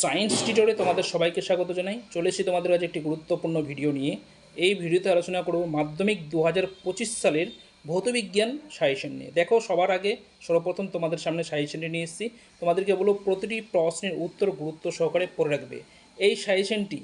Science টিউটরে তোমাদের সবাইকে স্বাগত জানাই। চলে তোমাদের কাছে একটি গুরুত্বপূর্ণ ভিডিও নিয়ে। এই ভিডিওতে আলোচনা করব মাধ্যমিক দু পঁচিশ সালের ভৌতবিজ্ঞান সাজেশন নিয়ে। দেখো, সবার আগে সর্বপ্রথম তোমাদের সামনে সাজেশনটি নিয়ে এসেছি। তোমাদেরকে বলো প্রতিটি প্রশ্নের উত্তর গুরুত্ব সহকারে পড়ে রাখবে। এই সাজেশনটি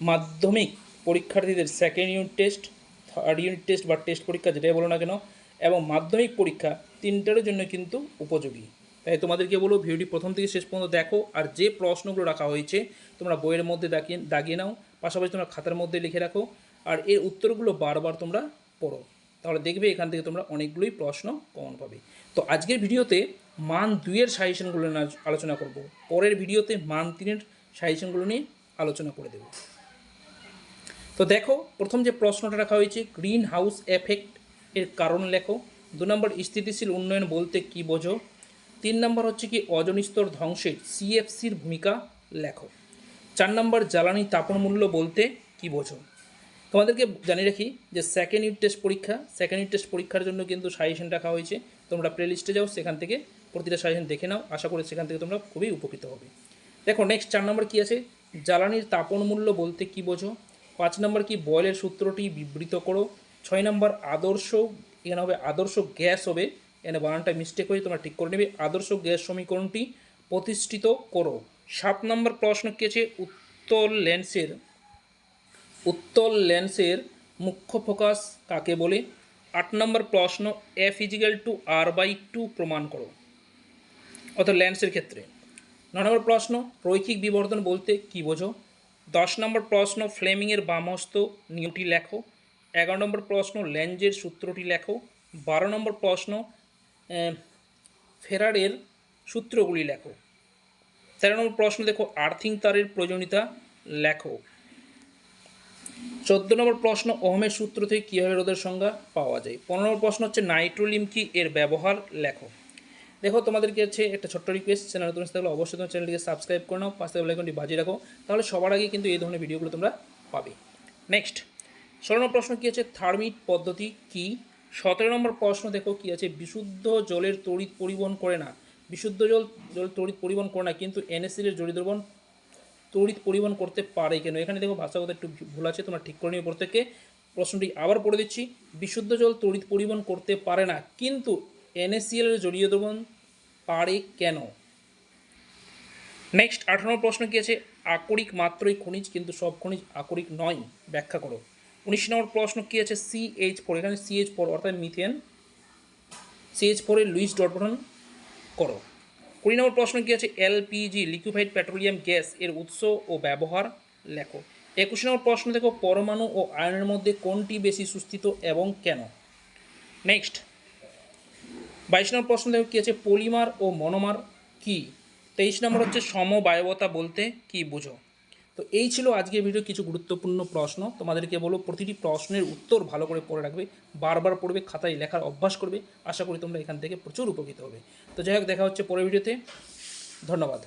মাধ্যমিক পরীক্ষার্থীদের second unit test third unit test বা টেস্ট পরীক্ষা যেটাই বলো না কেন, এবং মাধ্যমিক পরীক্ষা তিনটার জন্য কিন্তু উপযোগী। তাই তোমাদেরকে বলব ভিডিওটি প্রথম থেকে শেষ পর্যন্ত দেখো, আর যে প্রশ্নগুলো রাখা হয়েছে, তোমরা বইয়ের মধ্যে দাগিয়ে দাগিয়ে নাও, পাশাপাশি তোমরা খাতার মধ্যে লিখে রাখো, আর এর উত্তরগুলো বারবার তোমরা পড়ো। তাহলে দেখবে এখান থেকে তোমরা অনেকগুলোই প্রশ্ন কমন পাবে। তো আজকের ভিডিওতে মান দুইয়ের সাজেশনগুলো আলোচনা করব। পরের ভিডিওতে মান তিনের সাজেশনগুলো নিয়ে আলোচনা করে দেবো। তো দেখো, প্রথম যে প্রশ্নটা রাখা হয়েছে গ্রিন হাউস এফেক্ট এর কারণ লেখো। দু নম্বর স্থিতিশীল উন্নয়ন বলতে কি বোঝো? তিন নম্বর হচ্ছে কি ওজন স্তর ধ্বংসের সিএফসির ভূমিকা লেখো। চার নম্বর জ্বালানি তাপন মূল্য বলতে কি বোঝো? তোমাদেরকে জানিয়ে রাখি যে সেকেন্ড ইউনিট টেস্ট পরীক্ষা সেকেন্ড ইউনিট টেস্ট পরীক্ষার জন্য কিন্তু সাজেশন রাখা হয়েছে। তোমরা প্লে লিস্টে যাও, সেখান থেকে প্রতিটা সাজেশন দেখে নাও। আশা করি সেখান থেকে তোমরা খুবই উপকৃত হবে। দেখো নেক্সট চার নম্বর কী আছে? জ্বালানির তাপন মূল্য বলতে কি বোঝো? পাঁচ নম্বর কি বয়লের সূত্রটি বিবৃত করো? ছয় নম্বর আদর্শ, এখানে হবে আদর্শ গ্যাস হবে। এখানে বানানটা মিস্টেক হয়ে তোমরা ঠিক করে নেবে। আদর্শ গ্যাস সমীকরণটি প্রতিষ্ঠিত করো। সাত নম্বর প্রশ্ন কী আছে? উত্তল লেন্সের উত্তল লেন্সের মুখ্য ফোকাস কাকে বলে? আট নম্বর প্রশ্ন F is equal to R by two প্রমাণ করো। অর্থাৎ লেন্সের ক্ষেত্রে। ন নম্বর প্রশ্ন, রৈখিক বিবর্তন বলতে কি বোঝো? দশ নম্বর প্রশ্ন, ফ্লেমিংয়ের বামহস্ত নিউটি লেখো। এগারো নম্বর প্রশ্ন লেন্সের সূত্রটি লেখো। বারো নম্বর প্রশ্ন ফেরারের সূত্রগুলি লেখো। তেরো নম্বর প্রশ্ন দেখো, আর্থিং তারের প্রয়োজনীয়তা লেখো। চোদ্দ নম্বর প্রশ্ন, ওহমের সূত্র থেকে কীভাবে রোদের সংজ্ঞা পাওয়া যায়? পনেরো নম্বর প্রশ্ন হচ্ছে, নাইট্রোলিম কি এর ব্যবহার? লেখো। দেখো, তোমাদেরকে হচ্ছে একটা ছোট্ট রিকোয়েস্ট চ্যানেল আসতে হলে অবশ্যই তোমার চ্যানেলটিকে সাবস্ক্রাইব করে নাও, পাশে বেলাইকনটি বাজিয়ে রাখো, তাহলে সবার আগে কিন্তু এই ধরনের ভিডিওগুলো তোমরা পাবে। নেক্সট ষোলো নম্বর প্রশ্ন কী আছে থার্মিট পদ্ধতি কি? সতেরো নম্বর প্রশ্ন দেখো কী আছে? বিশুদ্ধ জলের তড়িৎ পরিবহন করে না। বিশুদ্ধ জল জল তড়িৎ পরিবহন করে না, কিন্তু এনএসিলের জড়িত দ্রবণ তড়িৎ পরিবহন করতে পারে কেন? এখানে দেখো ভাষাগত একটু ভুল আছে, তোমরা ঠিক করে নিয়ে প্রত্যেককে। প্রশ্নটি আবার পড়ে দিচ্ছি। বিশুদ্ধ জল তড়িৎ পরিবহন করতে পারে না, কিন্তু এনএসিএল এর জড়িয়ে দ্রবণ পারে কেন? নেক্সট আঠারো প্রশ্ন কী আছে? আকরিক মাত্রই খনিজ, কিন্তু সব খনিজ আকরিক নয়। ব্যাখ্যা করো। উনিশ নম্বর প্রশ্ন কী আছে? সিএইচ ফোর এখানে সিএইচ ফোর অর্থাৎ মিথেন সিএইচ ফোরের লুইস ডট গঠন করো। কুড়ি নম্বর প্রশ্ন কী আছে? এলপিজি লিকুইফাইড পেট্রোলিয়াম গ্যাস এর উৎস ও ব্যবহার লেখো। একুশ নম্বর প্রশ্ন দেখো, পরমাণু ও আয়নের মধ্যে কোনটি বেশি সুস্থিত এবং কেন? নেক্সট বাইশ নম্বর প্রশ্ন দেখো, কী আছে? পলিমার ও মনোমার কি? তেইশ নম্বর হচ্ছে সমবায়বতা বলতে কি বোঝো? তো এই ছিল আজকের ভিডিও কিছু গুরুত্বপূর্ণ প্রশ্ন। তোমাদেরকে বলো প্রতিটি প্রশ্নের উত্তর ভালো করে পড়ে রাখবে, বারবার পড়বে, খাতায় লেখার অভ্যাস করবে। আশা করি তোমরা এখান থেকে প্রচুর উপকৃত হবে। তো যাই হোক, দেখা হচ্ছে পরের ভিডিওতে ধন্যবাদ।